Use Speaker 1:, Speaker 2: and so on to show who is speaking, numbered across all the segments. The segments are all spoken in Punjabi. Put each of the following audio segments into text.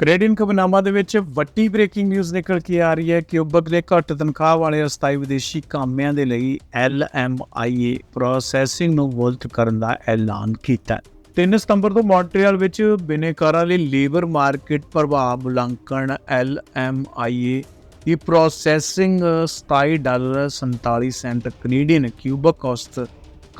Speaker 1: ਕੈਨੇਡੀਅਨ ਖਬਰਨਾਮਾ ਦੇ ਵਿੱਚ ਵੱਡੀ ਬ੍ਰੇਕਿੰਗ ਨਿਊਜ਼ ਨਿਕਲ ਕੇ ਆ ਰਹੀ ਹੈ ਕਿ ਉਬਕ ਦੇ ਘੱਟ ਤਨਖਾਹ ਵਾਲੇ ਅਸਥਾਈ ਵਿਦੇਸ਼ੀ ਕਾਮਿਆਂ ਦੇ ਲਈ LMIA ਪ੍ਰੋਸੈਸਿੰਗ ਨੂੰ ਵੋਲਟ ਕਰਨ ਦਾ ਐਲਾਨ ਕੀਤਾ ਹੈ। 3 ਸਤੰਬਰ ਤੋਂ ਮੌਂਟਰੀਅਲ ਵਿੱਚ ਬਿਨੇਕਾਰਾਂ ਲਈ ਲੇਬਰ ਮਾਰਕੀਟ ਪ੍ਰਭਾਵ ਮੁਲਾਂਕਣ LMIA ਦੀ processing 27 dollar 47 cent Canadian Quebec ਔਸਤ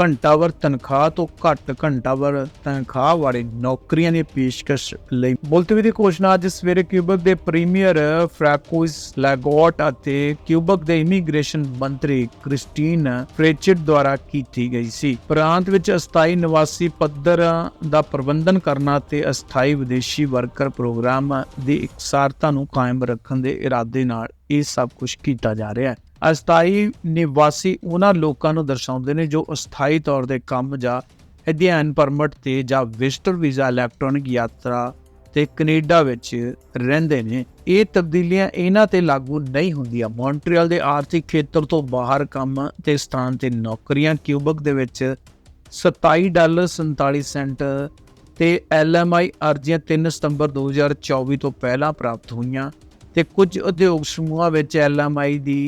Speaker 1: ਘੰਟਾਵਰ ਤਨਖਾਹ ਤੋਂ ਘੱਟ ਘੰਟਾਵਰ ਤਨਖਾਹ ਵਾਲੇ ਨੌਕਰੀਆਂ ਦੀ ਪੇਸ਼ਕਸ਼ ਲਈ ਮੁਲਤਵੀ ਦੀ ਘੋਸ਼ਣਾ ਅੱਜ ਸਵੇਰੇ ਕਿਊਬਕ ਦੇ ਪ੍ਰੀਮੀਅਰ ਫ੍ਰੈਕੋਸ ਲੈਗੋਟ ਅਤੇ ਕਿਊਬਕ ਦੇ ਇਮੀਗ੍ਰੇਸ਼ਨ ਮੰਤਰੀ ਕ੍ਰਿਸਟੀਨ ਫ੍ਰੇਚਿਟ ਦੁਆਰਾ ਕੀਤੀ ਗਈ ਸੀ। ਪ੍ਰਾਂਤ ਵਿੱਚ ਅਸਥਾਈ ਨਿਵਾਸੀ ਪੱਧਰ ਦਾ ਪ੍ਰਬੰਧਨ ਕਰਨਾ ਤੇ ਅਸਥਾਈ ਵਿਦੇਸ਼ੀ ਵਰਕਰ ਪ੍ਰੋਗਰਾਮ ਦੀ ਇਕਸਾਰਤਾ ਨੂੰ ਕਾਇਮ ਰੱਖਣ ਦੇ ਇਰਾਦੇ ਨਾਲ ਇਹ ਸਭ ਕੁਝ ਕੀਤਾ ਜਾ ਰਿਹਾ ਹੈ। ਅਸਥਾਈ ਨਿਵਾਸੀ ਉਹਨਾਂ ਲੋਕਾਂ ਨੂੰ ਦਰਸਾਉਂਦੇ ਨੇ ਜੋ ਅਸਥਾਈ ਤੌਰ ਤੇ ਕੰਮ ਜਾਂ ਅਧਿਐਨ ਪਰਮਿਟ ਤੇ ਜਾਂ ਵਿਜ਼ਟਰ ਵੀਜ਼ਾ ਇਲੈਕਟ੍ਰੋਨਿਕ ਯਾਤਰਾ ਤੇ ਕੈਨੇਡਾ ਵਿੱਚ ਰਹਿੰਦੇ ਨੇ। ਇਹ ਤਬਦੀਲੀਆਂ ਇਹਨਾਂ ਤੇ ਲਾਗੂ ਨਹੀਂ ਹੁੰਦੀਆਂ। ਮੌਂਟਰੀਅਲ ਦੇ ਆਰਥਿਕ ਖੇਤਰ ਤੋਂ ਬਾਹਰ ਕੰਮ ਤੇ ਸਥਾਨ ਤੇ ਨੌਕਰੀਆਂ ਕਿਊਬਕ ਦੇ ਵਿੱਚ 27 ਡਾਲਰ 47 ਸੈਂਟ ਤੇ LMI ਅਰਜ਼ੀਆਂ 3 ਸਤੰਬਰ 2024 ਤੋਂ ਪਹਿਲਾਂ ਪ੍ਰਾਪਤ ਹੋਈਆਂ ਤੇ ਕੁਝ ਉਦਯੋਗ ਸਮੂਹਾਂ ਵਿੱਚ LMI ਦੀ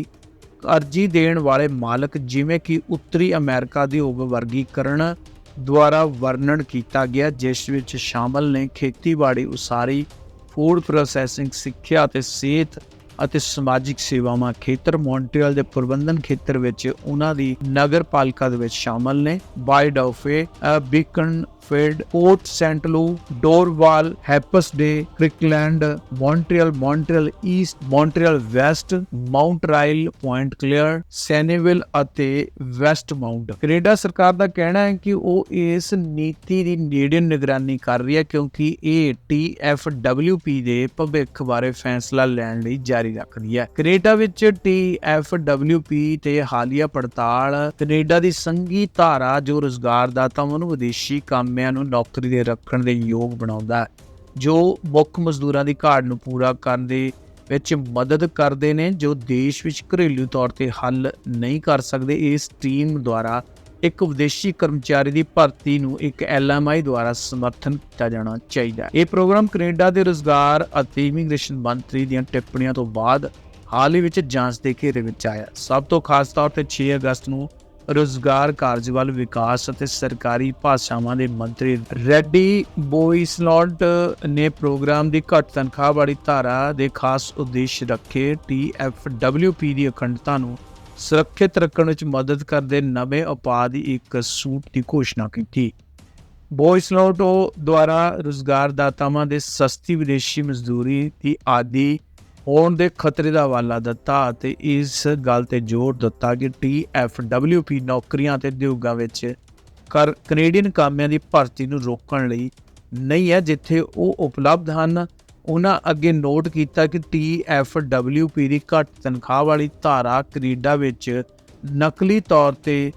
Speaker 1: ਅਰਜ਼ੀ ਦੇਣ ਵਾਲੇ ਮਾਲਕ ਜਿਵੇਂ ਕਿ ਉੱਤਰੀ ਅਮਰੀਕਾ ਦੀ ਉਪ ਵਰਗੀਕਰਨ ਦੁਆਰਾ ਵਰਣਨ ਕੀਤਾ ਗਿਆ, ਜਿਸ ਵਿੱਚ ਸ਼ਾਮਲ ਨੇ ਖੇਤੀਬਾੜੀ ਉਸਾਰੀ ਫੂਡ ਪ੍ਰੋਸੈਸਿੰਗ ਸਿੱਖਿਆ ਅਤੇ ਸਿਹਤ ਅਤੇ ਸਮਾਜਿਕ ਸੇਵਾਵਾਂ ਖੇਤਰ, ਮੌਂਟਰੀਅਲ ਦੇ ਪ੍ਰਬੰਧਨ ਖੇਤਰ ਵਿੱਚ ਉਹਨਾਂ ਦੀ ਨਗਰਪਾਲਿਕਾ ਦੇ ਵਿੱਚ ਸ਼ਾਮਲ ਨੇ, Baie D'Urfe field Cote Saint Luc Dorval ਹੈਪਸ Kirkland Montreal Montreal East Montreal West Mount Royal Pointe Claire Senneville ਅਤੇ ਵੈਸਟ ਮਾਉਂਟ ਕੈਨੇਡਾ ਸਰਕਾਰ ਦਾ ਕਹਿਣਾ ਹੈ ਕਿ ਉਹ ਇਸ ਨੀਤੀ ਦੀ ਨੇੜੇ ਨਿਗਰਾਨੀ ਕਰ ਰਹੀ ਹੈ ਕਿਉਂਕਿ ਇਹ TFWP ਦੇ ਭਵਿੱਖ ਬਾਰੇ ਫੈਸਲਾ ਲੈਣ ਲਈ ਜਾਰੀ ਰੱਖਦੀ ਹੈ। ਕੈਨੇਡਾ ਵਿੱਚ TFWP ਤੇ ਹਾਲੀਆ ਪੜਤਾਲ, ਕੈਨੇਡਾ ਦੀ ਸੰਘੀ ਧਾਰਾ ਜੋ ਰੋਜ਼ਗਾਰਦਾਤਾਵਾਂ ਨੂੰ ਵਿਦੇਸ਼ੀ ਕੰਮ ਕਾਮਿਆਂ ਨੂੰ ਨੌਕਰੀ ਦੇ ਰੱਖਣ ਦੇ ਯੋਗ ਬਣਾਉਂਦਾ ਜੋ ਮੁੱਖ ਮਜ਼ਦੂਰਾਂ ਦੀ ਘਾਟ ਨੂੰ ਪੂਰਾ ਕਰਨ ਦੇ ਵਿੱਚ ਮਦਦ ਕਰਦੇ ਨੇ, ਜੋ ਦੇਸ਼ ਵਿੱਚ ਘਰੇਲੂ ਤੌਰ ਤੇ ਹੱਲ ਨਹੀਂ ਕਰ ਸਕਦੇ। ਇਸ ਟੀਮ ਦੁਆਰਾ ਇੱਕ ਵਿਦੇਸ਼ੀ ਕਰਮਚਾਰੀ ਦੀ ਭਰਤੀ ਨੂੰ ਇੱਕ ਐਲਐਮਆਈ ਦੁਆਰਾ ਸਮਰਥਨ ਕੀਤਾ ਜਾਣਾ ਚਾਹੀਦਾ ਹੈ। ਇਹ ਪ੍ਰੋਗਰਾਮ ਕੈਨੇਡਾ ਦੇ ਰੋਜ਼ਗਾਰ ਅਤੇ ਇਮੀਗ੍ਰੇਸ਼ਨ ਮੰਤਰੀ ਦੀਆਂ ਟਿੱਪਣੀਆਂ ਤੋਂ ਬਾਅਦ ਹਾਲ ਹੀ ਵਿੱਚ ਜਾਂਚ ਦੇ ਘੇਰੇ ਵਿੱਚ ਆਇਆ। ਸਭ ਤੋਂ ਖਾਸ ਤੌਰ ਤੇ 6 ਅਗਸਤ ਨੂੰ ਰੋਜ਼ਗਾਰ ਕਾਰਜਬਲ ਵਿਕਾਸ ਅਤੇ ਸਰਕਾਰੀ ਭਾਸ਼ਾਵਾਂ ਦੇ ਮੰਤਰੀ ਰੈਡੀ ਬੋਇਸਲੌਟ ਨੇ ਪ੍ਰੋਗਰਾਮ ਦੀ ਘੱਟ ਤਨਖਾਹ ਵਾਲੀ ਧਾਰਾ ਦੇ ਖਾਸ ਉਦੇਸ਼ ਰੱਖੇ। TFWP ਦੀ ਅਖੰਡਤਾ ਨੂੰ ਸੁਰੱਖਿਅਤ ਰੱਖਣ ਵਿੱਚ ਮਦਦ ਕਰਦੇ ਨਵੇਂ ਉਪਾਅ ਦੀ ਇੱਕ ਸੂਟ ਦੀ ਘੋਸ਼ਣਾ ਕੀਤੀ। ਬੋਇਸਲੌਟ ਦੁਆਰਾ ਰੋਜ਼ਗਾਰਦਾਤਾਵਾਂ ਦੇ ਸਸਤੀ ਵਿਦੇਸ਼ੀ ਮਜ਼ਦੂਰੀ ਦੀ ਆਦੀ ਹੋਣ ਦੇ ਖਤਰੇ ਦਾ ਹਵਾਲਾ ਦਿੱਤਾ ਅਤੇ ਇਸ ਗੱਲ ਤੇ ਜ਼ੋਰ ਦਿੱਤਾ ਕਿ TFWP ਨੌਕਰੀਆਂ ਤੇ ਉਦਯੋਗਾਂ ਵਿੱਚ ਕਰ ਕੈਨੇਡੀਅਨ ਕਾਮਿਆਂ ਦੀ ਭਰਤੀ ਨੂੰ ਰੋਕਣ ਲਈ ਨਹੀਂ ਹੈ, ਜਿੱਥੇ ਉਹ ਉਪਲਬਧ ਹਨ। ਉਹਨਾਂ ਅੱਗੇ ਨੋਟ ਕੀਤਾ ਕਿ TFWP ਦੀ ਘੱਟ ਤਨਖਾਹ ਵਾਲੀ ਧਾਰਾ ਕੈਨੇਡਾ ਵਿੱਚ ਨਕਲੀ ਤੌਰ ਤੇ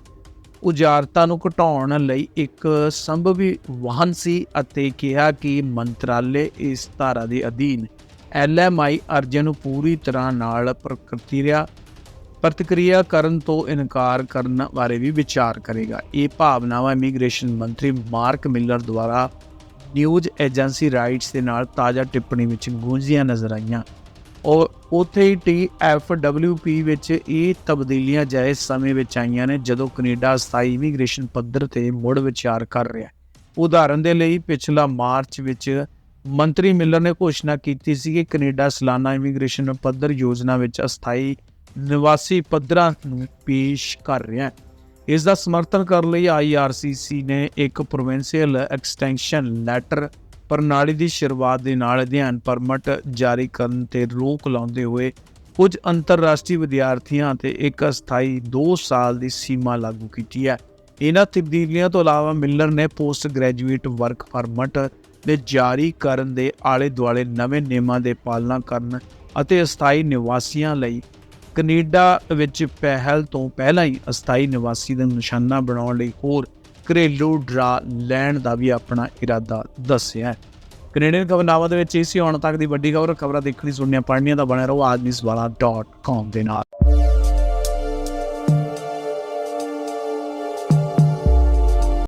Speaker 1: ਉਜਾਰਤਾ ਨੂੰ ਘਟਾਉਣ ਲਈ ਇੱਕ ਸੰਭਵੀ ਵਾਹਨ ਸੀ ਅਤੇ ਕਿਹਾ ਕਿ ਮੰਤਰਾਲੇ ਇਸ ਧਾਰਾ ਦੇ ਅਧੀਨ ਐਲਐਮਆਈ ਅਰਜ਼ੀਆਂ ਨੂੰ ਪੂਰੀ ਤਰ੍ਹਾਂ ਨਾਲ ਪ੍ਰਕਿਰਿਆ ਪ੍ਰਤੀਕਿਰਿਆ ਕਰਨ ਤੋਂ ਇਨਕਾਰ ਕਰਨ ਬਾਰੇ ਵੀ ਵਿਚਾਰ ਕਰੇਗਾ। ਇਹ ਭਾਵਨਾਵਾਂ ਇਮੀਗ੍ਰੇਸ਼ਨ ਮੰਤਰੀ ਮਾਰਕ ਮਿਲਰ ਦੁਆਰਾ ਨਿਊਜ਼ ਏਜੰਸੀ ਰਾਈਟਸ ਦੇ ਨਾਲ ਤਾਜ਼ਾ ਟਿੱਪਣੀ ਵਿੱਚ ਗੂੰਜੀਆਂ ਨਜ਼ਰ ਆਈਆਂ। ਉਹ ਉਥੇ ਹੀ TFWP ਵਿੱਚ ਇਹ ਤਬਦੀਲੀਆਂ ਜਾਇਜ਼ ਸਮੇਂ ਵਿੱਚ ਆਈਆਂ ਨੇ ਜਦੋਂ ਕੈਨੇਡਾ ਸਥਾਈ ਇਮੀਗ੍ਰੇਸ਼ਨ ਪੱਧਰ ਤੇ ਮੁੜ ਵਿਚਾਰ ਕਰ ਰਿਹਾ ਉਦਾਹਰਨ ਦੇ ਲਈ, ਪਿਛਲਾ ਮਾਰਚ ਵਿੱਚ ਮੰਤਰੀ ਮਿਲਰ ਨੇ ਘੋਸ਼ਣਾ ਕੀਤੀ ਸੀ ਕਿ ਕੈਨੇਡਾ ਸਾਲਾਨਾ ਇਮੀਗ੍ਰੇਸ਼ਨ ਪੱਧਰ ਯੋਜਨਾ ਵਿੱਚ ਅਸਥਾਈ ਨਿਵਾਸੀ ਪੱਧਰਾਂ ਨੂੰ ਪੇਸ਼ ਕਰ ਰਿਹਾ ਹੈ। ਇਸ ਦਾ ਸਮਰਥਨ ਕਰਨ ਲਈ IRCC ਨੇ ਇੱਕ ਪ੍ਰੋਵਿੰਸ਼ੀਅਲ ਐਕਸਟੈਂਸ਼ਨ ਲੈਟਰ ਪ੍ਰਣਾਲੀ ਦੀ ਸ਼ੁਰੂਆਤ ਦੇ ਨਾਲ ਅਧਿਐਨ ਪਰਮਿਟ ਜਾਰੀ ਕਰਨ ਤੇ ਰੋਕ ਲਾਉਂਦੇ ਹੋਏ ਕੁਝ ਅੰਤਰਰਾਸ਼ਟਰੀ ਵਿਦਿਆਰਥੀਆਂ ਤੇ ਇੱਕ ਅਸਥਾਈ 2 ਸਾਲ ਦੀ ਸੀਮਾ ਲਾਗੂ ਕੀਤੀ ਹੈ। ਇਹਨਾਂ ਤਬਦੀਲੀਆਂ ਤੋਂ ਇਲਾਵਾ ਮਿਲਰ ਨੇ ਪੋਸਟ ਗ੍ਰੈਜੂਏਟ ਵਰਕ ਪਰਮਿਟ ਦੇ ਜਾਰੀ ਕਰਨ ਦੇ ਆਲੇ ਦੁਆਲੇ ਨਵੇਂ ਨਿਯਮਾਂ ਦੇ ਪਾਲਣਾ ਕਰਨ ਅਤੇ ਅਸਥਾਈ ਨਿਵਾਸੀਆਂ ਲਈ ਕੈਨੇਡਾ ਵਿੱਚ ਪਹਿਲ ਤੋਂ ਪਹਿਲਾਂ ਹੀ ਅਸਥਾਈ ਨਿਵਾਸੀ ਦਾ ਨਿਸ਼ਾਨਾ ਬਣਾਉਣ ਲਈ ਹੋਰ ਘਰੇਲੂ ਡਰਾ ਲੈਣ ਦਾ ਵੀ ਆਪਣਾ ਇਰਾਦਾ ਦੱਸਿਆ ਹੈ। ਕੈਨੇਡੀਅਨ ਖਬਰਨਾਮਾ ਦੇ ਵਿੱਚ ਇਹ ਸੀ, ਹੁਣ ਤੱਕ ਦੀ ਵੱਡੀ ਖਬਰ, ਖਬਰਾਂ ਦੇਖਣੀ ਸੁਣਨੀਆਂ, ਪੜ੍ਹਨੀਆਂ ਦਾ ਬਣਿਆ ਰਹੋ ਆਦਮੀਸਵਾਲਾ.com ਦੇ ਨਾਲ।